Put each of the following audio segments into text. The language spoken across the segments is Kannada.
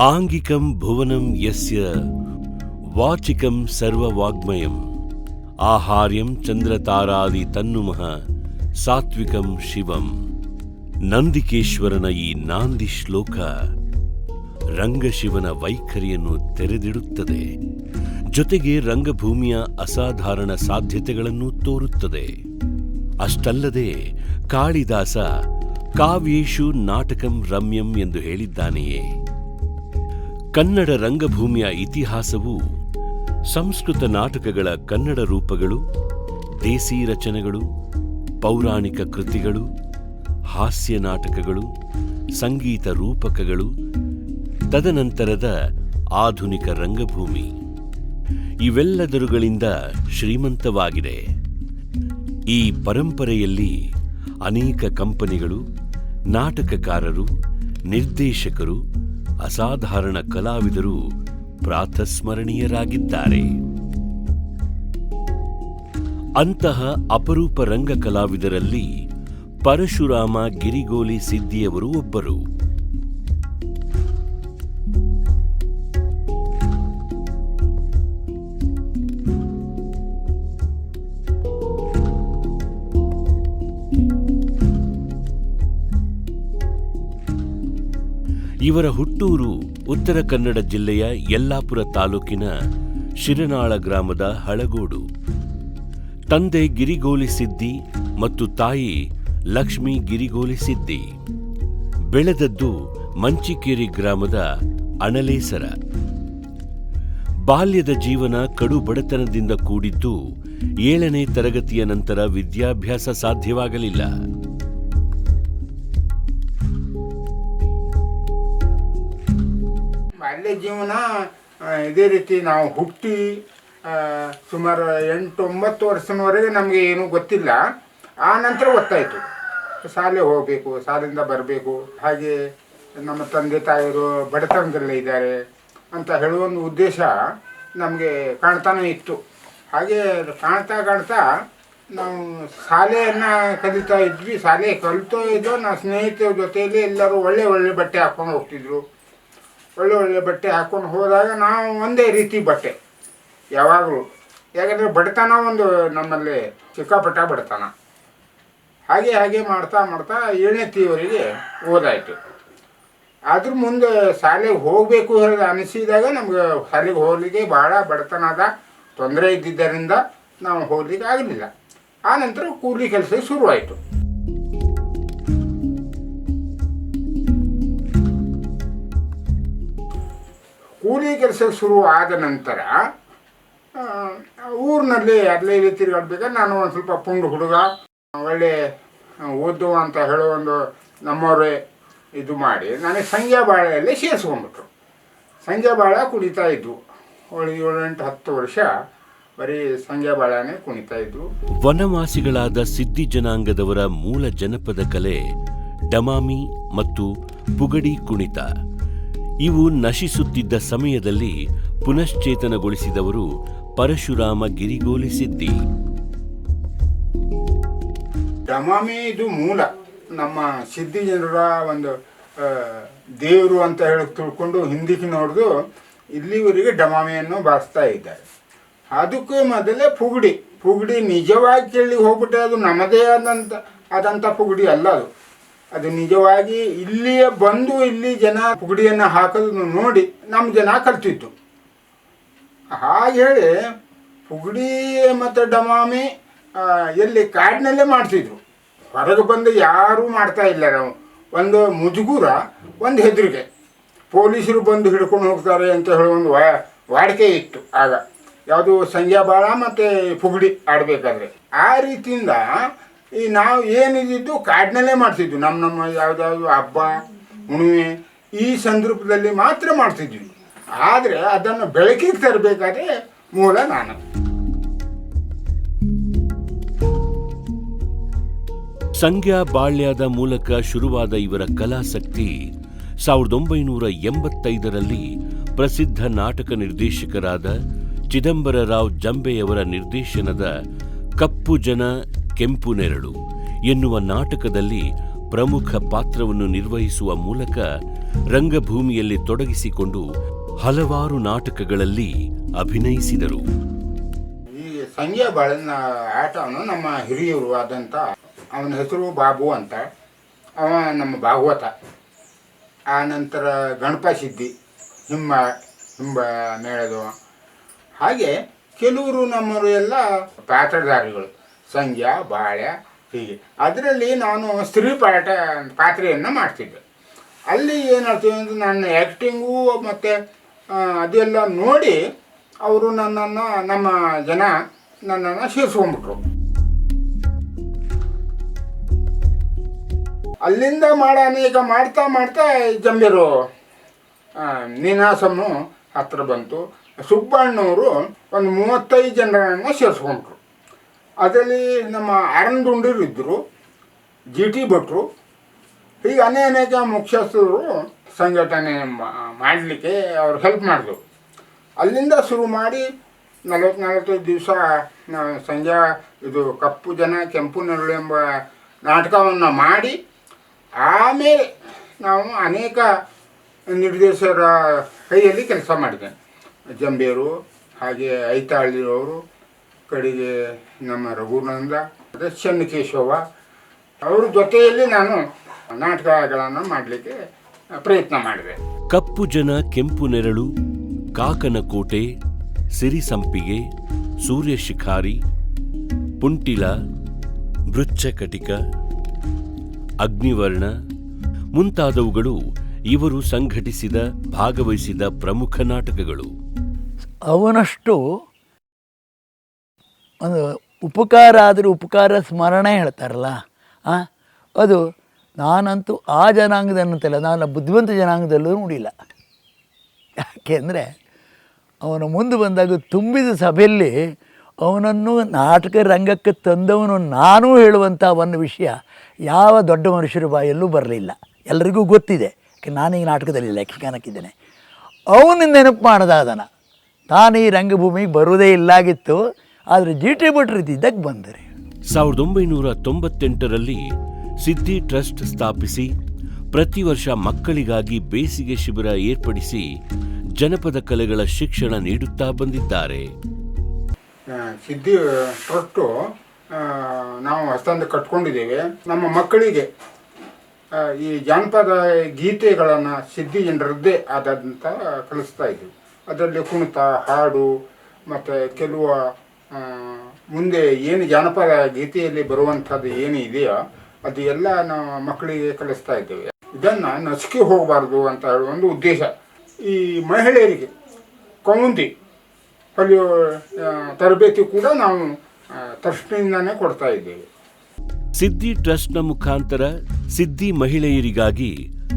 ಆಂಗಿಕಂ ಭುವನಂ ಯಸ್ಯ ವಾಚಿಕಂ ಸರ್ವವಾಗ್ಮಯಂ ಆಹಾರ್ಯಂ ಚಂದ್ರತಾರಾದಿ ತನ್ನುಮಃ ಸಾತ್ವಿಕಂ ಶಿವಂ ನಂದಿಕೇಶ್ವರನ ಈ ನಾಂದಿ ಶ್ಲೋಕ ರಂಗಶಿವನ ವೈಖರಿಯನ್ನು ತೆರೆದಿಡುತ್ತದೆ। ಜೊತೆಗೆ ರಂಗಭೂಮಿಯ ಅಸಾಧಾರಣ ಸಾಧ್ಯತೆಗಳನ್ನು ತೋರುತ್ತದೆ। ಅಷ್ಟಲ್ಲದೆ ಕಾಳಿದಾಸ ಕಾವ್ಯೇಶು ನಾಟಕಂ ರಮ್ಯಂ ಎಂದು ಹೇಳಿದ್ದಾನೆಯೇ। ಕನ್ನಡ ರಂಗಭೂಮಿಯ ಇತಿಹಾಸವು, ಸಂಸ್ಕೃತ ನಾಟಕಗಳ ಕನ್ನಡ ರೂಪಗಳು, ದೇಸಿ ರಚನೆಗಳು, ಪೌರಾಣಿಕ ಕೃತಿಗಳು, ಹಾಸ್ಯ ನಾಟಕಗಳು, ಸಂಗೀತ ರೂಪಕಗಳು, ತದನಂತರದ ಆಧುನಿಕ ರಂಗಭೂಮಿ. ಇವೆಲ್ಲದರುಗಳಿಂದ ಶ್ರೀಮಂತವಾಗಿದೆ. ಈ ಪರಂಪರೆಯಲ್ಲಿ ಅನೇಕ ಕಂಪನಿಗಳು, ನಾಟಕಕಾರರು, ನಿರ್ದೇಶಕರು ಅಸಾಧಾರಣ ಕಲಾವಿದರು ಪ್ರಾತಸ್ಮರಣೀಯರಾಗಿದ್ದಾರೆ. ಅಂತಹ ಅಪರೂಪ ರಂಗ ಕಲಾವಿದರಲ್ಲಿ ಪರಶುರಾಮ ಗಿರಿಗೋಲಿ ಸಿದ್ದಿಯವರು ಒಬ್ಬರು. ಇವರ ಹುಟ್ಟೂರು ಉತ್ತರ ಕನ್ನಡ ಜಿಲ್ಲೆಯ ಯಲ್ಲಾಪುರ ತಾಲೂಕಿನ ಶಿರನಾಳ ಗ್ರಾಮದ ಹಳಗೋಡು. ತಂದೆ ಗಿರಿಗೋಲಿ ಸಿದ್ದಿ ಮತ್ತು ತಾಯಿ ಲಕ್ಷ್ಮೀ ಗಿರಿಗೋಲಿ ಸಿದ್ದಿ. ಬೆಳೆದದ್ದು ಮಂಚಿಕೇರಿ ಗ್ರಾಮದ ಅಣಲೇಸರ. ಬಾಲ್ಯದ ಜೀವನ ಕಡು ಬಡತನದಿಂದ ಕೂಡಿದ್ದು ಏಳನೇ ತರಗತಿಯ ನಂತರ ವಿದ್ಯಾಭ್ಯಾಸ ಸಾಧ್ಯವಾಗಲಿಲ್ಲ. ಜೀವನ ಇದೇ ರೀತಿ ನಾವು ಹುಟ್ಟಿ ಸುಮಾರು ಎಂಟು ಒಂಬತ್ತು ವರ್ಷದವರೆಗೆ ನಮಗೆ ಏನೂ ಗೊತ್ತಿಲ್ಲ. ಆ ನಂತರ ಗೊತ್ತಾಯಿತು ಶಾಲೆ ಹೋಗಬೇಕು, ಶಾಲೆಯಿಂದ ಬರಬೇಕು. ಹಾಗೆ ನಮ್ಮ ತಂದೆ ತಾಯಿಯರು ಬಡತನದಲ್ಲೇ ಇದ್ದಾರೆ ಅಂತ ಹೇಳುವ ಒಂದು ಉದ್ದೇಶ ನಮಗೆ ಕಾಣ್ತಾನೇ ಇತ್ತು. ಹಾಗೆ ಕಾಣ್ತಾ ಕಾಣ್ತಾ ನಾವು ಶಾಲೆಯನ್ನು ಕಲಿತಾ ಇದ್ವಿ. ಶಾಲೆ ಕಲಿತೋ ಇದ್ದೋ, ನಾವು ಸ್ನೇಹಿತರ ಜೊತೆಯಲ್ಲಿ ಎಲ್ಲರೂ ಒಳ್ಳೆ ಒಳ್ಳೆ ಬಟ್ಟೆ ಹಾಕ್ಕೊಂಡು ಹೋಗ್ತಿದ್ರು. ಒಳ್ಳೆ ಒಳ್ಳೆ ಬಟ್ಟೆ ಹಾಕ್ಕೊಂಡು ಹೋದಾಗ ನಾವು ಒಂದೇ ರೀತಿ ಬಟ್ಟೆ. ಯಾವಾಗಲೂ. ಯಾಕಂದರೆ ಬಡತನ ಒಂದು ನಮ್ಮಲ್ಲಿ ಸಿಕ್ಕಾಪಟ್ಟ ಬಡತನ. ಹಾಗೆ ಹಾಗೆ ಮಾಡ್ತಾ ಮಾಡ್ತಾ ಏಳನೇ ತೀವರಿಗೆ ಓದಾಯಿತು ಅದ್ರ ಮುಂದೆ ಶಾಲೆಗೆ ಹೋಗಬೇಕು ಅನಿಸಿದಾಗ ನಮ್ಗೆ ಶಾಲೆಗೆ ಹೋಗಲಿಕ್ಕೆ ಭಾಳ ಬಡತನದ ತೊಂದರೆ ಇದ್ದಿದ್ದರಿಂದ ನಾವು ಹೋಗ್ಲಿಕ್ಕೆ ಆಗಲಿಲ್ಲ. ಆ ನಂತರ ಕೂಲಿ ಕೆಲಸ ಶುರುವಾಯಿತು. ಕೂಲಿ ಕೆಲಸ ಶುರು ಆದ ನಂತರ ಊರಿನಲ್ಲಿ ಅಲ್ಲೇ ಇಲ್ಲಿ ತಿರುಗಾಡ್ಬೇಕಾದ್ರೆ ನಾನು ಒಂದು ಸ್ವಲ್ಪ ಪುಂಡು ಹುಡುಗ, ಒಳ್ಳೆ ಓದು ಅಂತ ಹೇಳೋ ಒಂದು ನಮ್ಮವರೇ ಇದು ಮಾಡಿ, ನನಗೆ ಸಂಜೆ ಬಾಳೆಯಲ್ಲಿ ಸೇರಿಸ್ಕೊಂಡ್ಬಿಟ್ರು. ಸಂಜೆ ಬಾಳೆ ಕುಡಿತಾ ಇದ್ವು. ಒಳ್ಳೆ ಏಳೆಂಟು ಹತ್ತು ವರ್ಷ ಬರೀ ಸಂಜೆ ಬಾಳೆನೇ ಕುಣಿತಾ ಇದ್ವು. ವನವಾಸಿಗಳಾದ ಸಿದ್ದಿ ಜನಾಂಗದವರ ಮೂಲ ಜನಪದ ಕಲೆ ಡಮಾಮಿ ಮತ್ತು ಪುಗಡಿ ಕುಣಿತ. ಇವು ನಶಿಸುತ್ತಿದ್ದ ಸಮಯದಲ್ಲಿ ಪುನಶ್ಚೇತನಗೊಳಿಸಿದವರು ಪರಶುರಾಮ ಗಿರಿಗೋಲಿ ಸಿದ್ದಿ ಡಮಾಮಿ ಇದು ಮೂಲ. ನಮ್ಮ ಸಿದ್ಧಿ ಜನರ ಒಂದು ದೇವರು ಅಂತ ಹೇಳಿ ತಿಳ್ಕೊಂಡು ಹಿಂದಿಗೆ ನೋಡಿದು ಇಲ್ಲಿವರೆಗೆ ಡಮಾಮಿಯನ್ನು ಬಾರಿಸ್ತಾ ಇದ್ದಾರೆ. ಅದಕ್ಕೂ ಮೊದಲೇ ಪುಗುಡಿ. ಪುಗುಡಿ ನಿಜವಾಗಿ ಕೇಳಿ ಹೋಗ್ಬಿಟ್ಟೆ ಅದು ನಮ್ಮದೇ ಆದಂಥ ಆದಂಥ ಪುಗುಡಿ ಅಲ್ಲ ಅದು. ಅದು ನಿಜವಾಗಿ ಇಲ್ಲಿಯೇ ಬಂದು ಇಲ್ಲಿ ಜನ ಪುಗಡಿಯನ್ನು ಹಾಕೋದನ್ನು ನೋಡಿ ನಮ್ಮ ಜನ ಕಲ್ತಿತ್ತು ಹಾಗೆ ಹೇಳಿ ಪುಗಡಿ ಮತ್ತು ಡಮಾಮಿ ಎಲ್ಲಿ ಕಾಡಿನಲ್ಲೇ ಮಾಡ್ತಿದ್ರು. ಹೊರಗೆ ಬಂದು ಯಾರೂ ಮಾಡ್ತಾ ಇಲ್ಲ ನಾವು. ಒಂದು ಮುಜುಗುರ, ಒಂದು ಹೆದರಿಕೆ. ಪೊಲೀಸರು ಬಂದು ಹಿಡ್ಕೊಂಡು ಹೋಗ್ತಾರೆ ಅಂತ ಹೇಳೋ ಒಂದು ವಾ, ವಾಡಿಕೆ ಇತ್ತು ಆಗ. ಯಾವುದು ಸಂಜೆ ಬಾಳ ಮತ್ತು ಪುಗಡಿ ಆಡಬೇಕಾದ್ರೆ. ಆ ರೀತಿಯಿಂದ ಈ ನಾವು ಏನಿದ್ದು ಕಾಡಿನಲ್ಲೇ ಮಾಡ್ತಿದ್ವಿ. ನಮ್ಮ ನಮ್ಮ ಯಾವುದಾದ್ರು ಹಬ್ಬ, ಹುಣ್ಣಿಮೆ ಈ ಸಂದರ್ಭದಲ್ಲಿ ಮಾತ್ರ ಮಾಡ್ತಿದ್ವಿ. ಆದರೆ ಅದನ್ನು ಬೆಳಕಿಗೆ ತರಬೇಕಾದ್ರೆ ಮೂಲ ನಾನು ಸಂಗ್ಯಾ ಬಾಳ್ಯದ ಮೂಲಕ ಶುರುವಾದ ಇವರ ಕಲಾಸಕ್ತಿ ಸಾವಿರದ ಒಂಬೈನೂರ ಎಂಬತ್ತೈದರಲ್ಲಿ ಪ್ರಸಿದ್ಧ ನಾಟಕ ನಿರ್ದೇಶಕರಾದ ಚಿದಂಬರರಾವ್ ಜಂಬೆಯವರ ನಿರ್ದೇಶನದ ಕಪ್ಪು ಜನ ಕೆಂಪು ನೆರಳು ಎನ್ನುವ ನಾಟಕದಲ್ಲಿ ಪ್ರಮುಖ ಪಾತ್ರವನ್ನು ನಿರ್ವಹಿಸುವ ಮೂಲಕ ರಂಗಭೂಮಿಯಲ್ಲಿ ತೊಡಗಿಸಿಕೊಂಡು ಹಲವಾರು ನಾಟಕಗಳಲ್ಲಿ ಅಭಿನಯಿಸಿದರು. ಈ ಸಂಜೆ ಬಾಳನ ಆಟವನ್ನು ನಮ್ಮ ಹಿರಿಯರು ಆದಂಥ ಅವನ ಹೆಸರು ಬಾಬು ಅಂತ. ಅವ ನಮ್ಮ ಭಾಗವತ. ಆ ನಂತರ ಗಣಪ ಸಿದ್ಧಿ ಹಿಮ್ಮ ಹಿಂಬ ಮೇಳದು. ಹಾಗೆ ಕೆಲವರು ನಮ್ಮವರು ಎಲ್ಲ ಪಾತ್ರಧಾರಿಗಳು. ಸಂಜ್ಞಾ ಬಾಳೆ ಹೀಗೆ. ಅದರಲ್ಲಿ ನಾನು ಸ್ತ್ರೀ ಪಾಠ ಪಾತ್ರೆಯನ್ನು ಮಾಡ್ತಿದ್ದೆ. ಅಲ್ಲಿ ಏನಾಗ್ತದೆ ಅಂದರೆ ನನ್ನ ಆ್ಯಕ್ಟಿಂಗು ಮತ್ತು ಅದೆಲ್ಲ ನೋಡಿ ಅವರು ನನ್ನನ್ನು, ನಮ್ಮ ಜನ ನನ್ನನ್ನು ಸೇರಿಸ್ಕೊಂಡ್ಬಿಟ್ರು. ಅಲ್ಲಿಂದ ಮಾಡೋಣ, ಈಗ ಮಾಡ್ತಾ ಮಾಡ್ತಾ ಜಂಬೀರು ನೀನಾಸಮ್ಮು ಹತ್ರ ಬಂತು. ಸುಬ್ಬಣ್ಣವರು ಒಂದು ಮೂವತ್ತೈದು ಜನರನ್ನು ಸೇರಿಸ್ಕೊಂಡ್ರು. ಅದರಲ್ಲಿ ನಮ್ಮ ಅರಂದುಂಡಿರು ಇದ್ದರು ಜಿ ಟಿ ಭಟ್ರು, ಹೀಗೆ ಅನೇಕ ಅನೇಕ ಮುಖ್ಯಸ್ಥರು ಸಂಘಟನೆ ಮಾಡಲಿಕ್ಕೆ ಅವ್ರು ಹೆಲ್ಪ್ ಮಾಡಿದ್ರು. ಅಲ್ಲಿಂದ ಶುರು ಮಾಡಿ ನಲವತ್ತು ನಲವತ್ತೈದು ದಿವಸ ಸಂಜೆ ಇದು ಕಪ್ಪು ಜನ, ಕೆಂಪು ನೆರಳು ಎಂಬ ನಾಟಕವನ್ನು ಮಾಡಿ, ಆಮೇಲೆ ನಾವು ಅನೇಕ ನಿರ್ದೇಶಕರ ಕೈಯಲ್ಲಿ ಕೆಲಸ ಮಾಡಿದ್ದೇನೆ ಜಂಬೇರು, ಹಾಗೆ ಐತಾಳಿಯವರು ಕಡೆಗೆ ನಮ್ಮ ರಘುನಂದ ಮತ್ತು ಚೆನ್ನಕೇಶವ ಅವ್ರ ಜೊತೆಯಲ್ಲಿ ನಾನು ನಾಟಕಗಳನ್ನು ಮಾಡಲಿಕ್ಕೆ ಪ್ರಯತ್ನ ಮಾಡಿದೆ. ಕಪ್ಪು ಜನ ಕೆಂಪು ನೆರಳು ಕಾಕನ ಕಾಕನಕೋಟೆ ಸಿರಿಸಂಪಿಗೆ ಸೂರ್ಯಶಿಖಾರಿ ಪುಂಟಿಲ ಬೃಚ್ಛಕಟಿಕ ಅಗ್ನಿವರ್ಣ ಮುಂತಾದವುಗಳು ಇವರು ಸಂಘಟಿಸಿದ ಭಾಗವಹಿಸಿದ ಪ್ರಮುಖ ನಾಟಕಗಳು. ಅವನಷ್ಟು ಒಂದು ಉಪಕಾರ ಆದರೂ ಉಪಕಾರ ಸ್ಮರಣೆ ಹೇಳ್ತಾರಲ್ಲ ಅದು ನಾನಂತೂ ಆ ಜನಾಂಗದನ್ನಂತಲ್ಲ ನಾನು ಬುದ್ಧಿವಂತ ಜನಾಂಗದಲ್ಲೂ ನೋಡಿಲ್ಲ. ಯಾಕೆಂದರೆ ಅವನು ಮುಂದೆ ಬಂದಾಗ ತುಂಬಿದ ಸಭೆಯಲ್ಲಿ ಅವನನ್ನು ನಾಟಕ ರಂಗಕ್ಕೆ ತಂದವನು ನಾನು ಹೇಳುವಂಥ ಒಂದು ವಿಷಯ, ಯಾವ ದೊಡ್ಡ ಮನುಷ್ಯರ ಬಾಯಲ್ಲೂ ಬರಲಿಲ್ಲ. ಎಲ್ಲರಿಗೂ ಗೊತ್ತಿದೆ ನಾನೀಗ ನಾಟಕದಲ್ಲಿ ಲೆಕ್ಕನಕ್ಕಿದ್ದೇನೆ ಅವನು ನೆನಪು ಮಾಡದಾದನ, ತಾನು ಈ ರಂಗಭೂಮಿಗೆ ಬರುವುದೇ ಇಲ್ಲಾಗಿತ್ತು ಆದರೆ ಜಿ ಟಿ ಭಟ್ರು ಇದ್ದಿದ್ದಕ್ಕೆ ಬಂದರೆ. ಸಾವಿರದ ಒಂಬೈನೂರ ತೊಂಬತ್ತೆಂಟರಲ್ಲಿ ಸಿದ್ಧಿ ಟ್ರಸ್ಟ್ ಸ್ಥಾಪಿಸಿ ಪ್ರತಿ ವರ್ಷ ಮಕ್ಕಳಿಗಾಗಿ ಬೇಸಿಗೆ ಶಿಬಿರ ಏರ್ಪಡಿಸಿ ಜನಪದ ಕಲೆಗಳ ಶಿಕ್ಷಣ ನೀಡುತ್ತಾ ಬಂದಿದ್ದಾರೆ. ಸಿದ್ಧಿ ಟ್ರಸ್ಟು ನಾವು ಹೊಸದಂದು ಕಟ್ಕೊಂಡಿದ್ದೇವೆ. ನಮ್ಮ ಮಕ್ಕಳಿಗೆ ಈ ಜಾನಪದ ಗೀತೆಗಳನ್ನು ಸಿದ್ಧಿ ಜನರದ್ದೇ ಆದಂಥ ಕಲಿಸ್ತಾ ಇದ್ದೀವಿ. ಅದರಲ್ಲಿ ಕುಣಿತ ಹಾಡು ಮತ್ತು ಕೆಲವು ಮುಂದೆ ಏನು ಜಾನಪದ ಗೀತೆಯಲ್ಲಿ ಬರುವಂಥದ್ದು ಏನು ಇದೆಯೋ ಅದು ಎಲ್ಲ ನಾವು ಮಕ್ಕಳಿಗೆ ಕಲಿಸ್ತಾ ಇದ್ದೇವೆ. ಇದನ್ನು ನಸುಕಿ ಹೋಗಬಾರ್ದು ಅಂತ ಹೇಳುವ ಒಂದು ಉದ್ದೇಶ. ಈ ಮಹಿಳೆಯರಿಗೆ ಕೌಂತಿ ಕಲಿಯೋ ತರಬೇತಿ ಕೂಡ ನಾವು ತಕ್ಷಣದಿಂದನೇ ಕೊಡ್ತಾ ಇದ್ದೇವೆ. ಸಿದ್ಧಿ ಟ್ರಸ್ಟ್ನ ಮುಖಾಂತರ ಸಿದ್ಧಿ ಮಹಿಳೆಯರಿಗಾಗಿ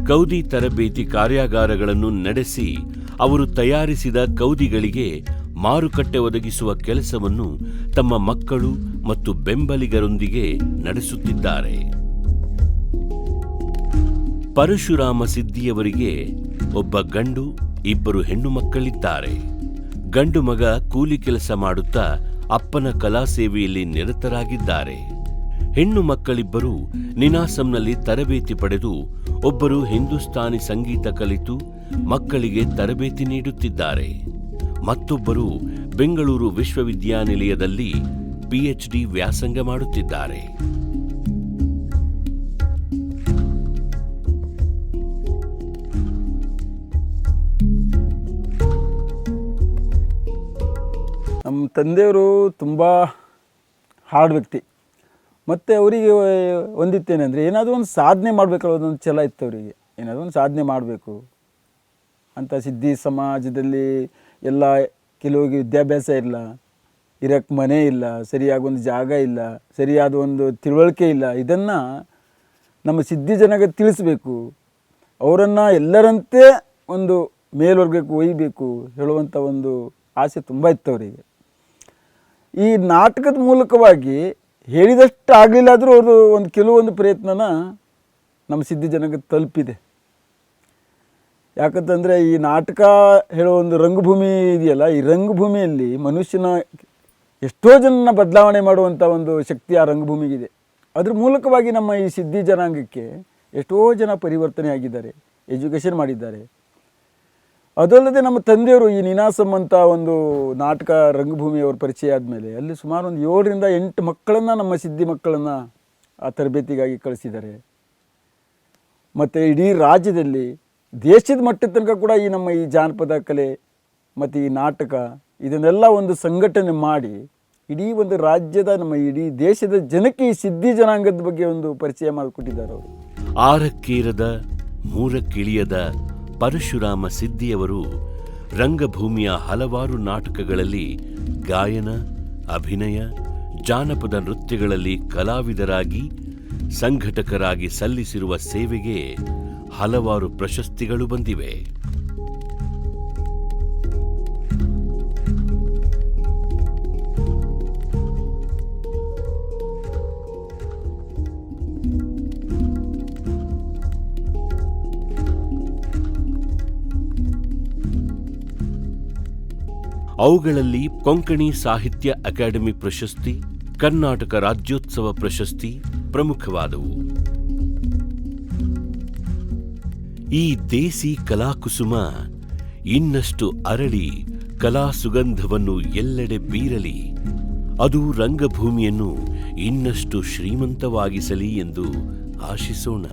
ಕೌದಿ ತರಬೇತಿ ಕಾರ್ಯಾಗಾರಗಳನ್ನು ನಡೆಸಿ ಅವರು ತಯಾರಿಸಿದ ಕೌದಿಗಳಿಗೆ ಮಾರುಕಟ್ಟೆ ಒದಗಿಸುವ ಕೆಲಸವನ್ನು ತಮ್ಮ ಮಕ್ಕಳು ಮತ್ತು ಬೆಂಬಲಿಗರೊಂದಿಗೆ ನಡೆಸುತ್ತಿದ್ದಾರೆ. ಪರಶುರಾಮ ಸಿದ್ಧಿಯವರಿಗೆ ಒಬ್ಬ ಗಂಡು, ಇಬ್ಬರು ಹೆಣ್ಣು ಮಕ್ಕಳಿದ್ದಾರೆ. ಗಂಡು ಮಗ ಕೂಲಿ ಕೆಲಸ ಮಾಡುತ್ತಾ ಅಪ್ಪನ ಕಲಾ ಸೇವೆಯಲ್ಲಿ ನಿರತರಾಗಿದ್ದಾರೆ. ಹೆಣ್ಣು ಮಕ್ಕಳಿಬ್ಬರು ನಿನಾಸಂನಲ್ಲಿ ತರಬೇತಿ ಪಡೆದು ಒಬ್ಬರು ಹಿಂದೂಸ್ತಾನಿ ಸಂಗೀತ ಕಲಿತು ಮಕ್ಕಳಿಗೆ ತರಬೇತಿ ನೀಡುತ್ತಿದ್ದಾರೆ. ಮತ್ತೊಬ್ಬರು ಬೆಂಗಳೂರು ವಿಶ್ವವಿದ್ಯಾನಿಲಯದಲ್ಲಿ ಪಿಎಚ್ಡಿ ವ್ಯಾಸಂಗ ಮಾಡುತ್ತಿದ್ದಾರೆ. ನಮ್ಮ ತಂದೆಯವರು ತುಂಬ ಹಾರ್ಡ್ ವ್ಯಕ್ತಿ. ಮತ್ತು ಅವರಿಗೆ ಹೊಂದಿತ್ತೇನೆಂದರೆ ಏನಾದರೂ ಒಂದು ಸಾಧನೆ ಮಾಡಬೇಕಲ್ಲ ಒಂದು ಛಲ ಇತ್ತು ಅವರಿಗೆ. ಏನಾದರೂ ಒಂದು ಸಾಧನೆ ಮಾಡಬೇಕು ಅಂತ ಸಿದ್ಧಿ ಸಮಾಜದಲ್ಲಿ ಎಲ್ಲ ಕೆಲವರಿಗೆ ವಿದ್ಯಾಭ್ಯಾಸ ಇಲ್ಲ ಇರೋಕ್ಕೆ ಮನೆ ಇಲ್ಲ, ಸರಿಯಾಗಿ ಒಂದು ಜಾಗ ಇಲ್ಲ, ಸರಿಯಾದ ಒಂದು ತಿಳುವಳಿಕೆ ಇಲ್ಲ, ಇದನ್ನು ನಮ್ಮ ಸಿದ್ಧಿ ಜನಕ್ಕೆ ತಿಳಿಸ್ಬೇಕು. ಅವರನ್ನು ಎಲ್ಲರಂತೆ ಒಂದು ಮೇಲ್ವರ್ಗಕ್ಕೆ ಒಯ್ಯಬೇಕು ಹೇಳುವಂಥ ಒಂದು ಆಸೆ ತುಂಬ ಇತ್ತು ಅವರಿಗೆ. ಈ ನಾಟಕದ ಮೂಲಕವಾಗಿ ಹೇಳಿದಷ್ಟು ಆಗಲಿಲ್ಲ ಆದರೂ ಅವರು ಒಂದು ಕೆಲವೊಂದು ಪ್ರಯತ್ನನ ನಮ್ಮ ಸಿದ್ಧಿ ಜನಕ್ಕೆ ತಲುಪಿದೆ. ಯಾಕಂತಂದರೆ ಈ ನಾಟಕ ಹೇಳೋ ಒಂದು ರಂಗಭೂಮಿ ಇದೆಯಲ್ಲ, ಈ ರಂಗಭೂಮಿಯಲ್ಲಿ ಮನುಷ್ಯನ ಎಷ್ಟೋ ಜನನ ಬದಲಾವಣೆ ಮಾಡುವಂಥ ಒಂದು ಶಕ್ತಿ ಆ ರಂಗಭೂಮಿಗಿದೆ. ಅದ್ರ ಮೂಲಕವಾಗಿ ನಮ್ಮ ಈ ಸಿದ್ಧಿ ಜನಾಂಗಕ್ಕೆ ಎಷ್ಟೋ ಜನ ಪರಿವರ್ತನೆ ಆಗಿದ್ದಾರೆ, ಎಜುಕೇಷನ್ ಮಾಡಿದ್ದಾರೆ. ಅದಲ್ಲದೆ ನಮ್ಮ ತಂದೆಯವರು ಈ ನಿನಾಸಂ ಅಂತ ಒಂದು ನಾಟಕ ರಂಗಭೂಮಿಯವರು ಪರಿಚಯ ಆದಮೇಲೆ ಅಲ್ಲಿ ಸುಮಾರು ಒಂದು ಏಳರಿಂದ ಎಂಟು ಮಕ್ಕಳನ್ನು ನಮ್ಮ ಸಿದ್ಧಿ ಮಕ್ಕಳನ್ನು ಆ ತರಬೇತಿಗಾಗಿ ಕಳಿಸಿದ್ದಾರೆ. ಮತ್ತು ಇಡೀ ರಾಜ್ಯದಲ್ಲಿ ದೇಶದ ಮಟ್ಟದ ತನಕ ಕೂಡ ಈ ನಮ್ಮ ಈ ಜಾನಪದ ಕಲೆ ಮತ್ತು ಈ ನಾಟಕ ಇದನ್ನೆಲ್ಲ ಒಂದು ಸಂಘಟನೆ ಮಾಡಿ ಇಡೀ ಒಂದು ರಾಜ್ಯದ ನಮ್ಮ ಇಡೀ ದೇಶದ ಜನಕ್ಕೆ ಈ ಸಿದ್ಧಿ ಜನಾಂಗದ ಬಗ್ಗೆ ಒಂದು ಪರಿಚಯ ಮಾಡಿಕೊಟ್ಟಿದ್ದಾರೆ ಅವರು. ಆರಕ್ಕೇರದ, ಮೂರಕ್ಕಿಳಿಯದ ಪರಶುರಾಮ ಸಿದ್ಧಿಯವರು ರಂಗಭೂಮಿಯ ಹಲವಾರು ನಾಟಕಗಳಲ್ಲಿ ಗಾಯನ, ಅಭಿನಯ, ಜಾನಪದ ನೃತ್ಯಗಳಲ್ಲಿ ಕಲಾವಿದರಾಗಿ, ಸಂಘಟಕರಾಗಿ ಸಲ್ಲಿಸಿರುವ ಸೇವೆಗೆ ಹಲವಾರು ಪ್ರಶಸ್ತಿಗಳು ಬಂದಿವೆ. ಅವುಗಳಲ್ಲಿ ಕೊಂಕಣಿ ಸಾಹಿತ್ಯ ಅಕಾಡೆಮಿ ಪ್ರಶಸ್ತಿ ಕರ್ನಾಟಕ ರಾಜ್ಯೋತ್ಸವ ಪ್ರಶಸ್ತಿ ಪ್ರಮುಖವಾದವು. ಈ ದೇಸಿ ಕಲಾಕುಸುಮ ಇನ್ನಷ್ಟು ಅರಳಿ ಕಲಾ ಸುಗಂಧವನ್ನು ಎಲ್ಲೆಡೆ ಬೀರಲಿ. ಅದು ರಂಗಭೂಮಿಯನ್ನು ಇನ್ನಷ್ಟು ಶ್ರೀಮಂತವಾಗಿಸಲಿ ಎಂದು ಆಶಿಸೋಣ.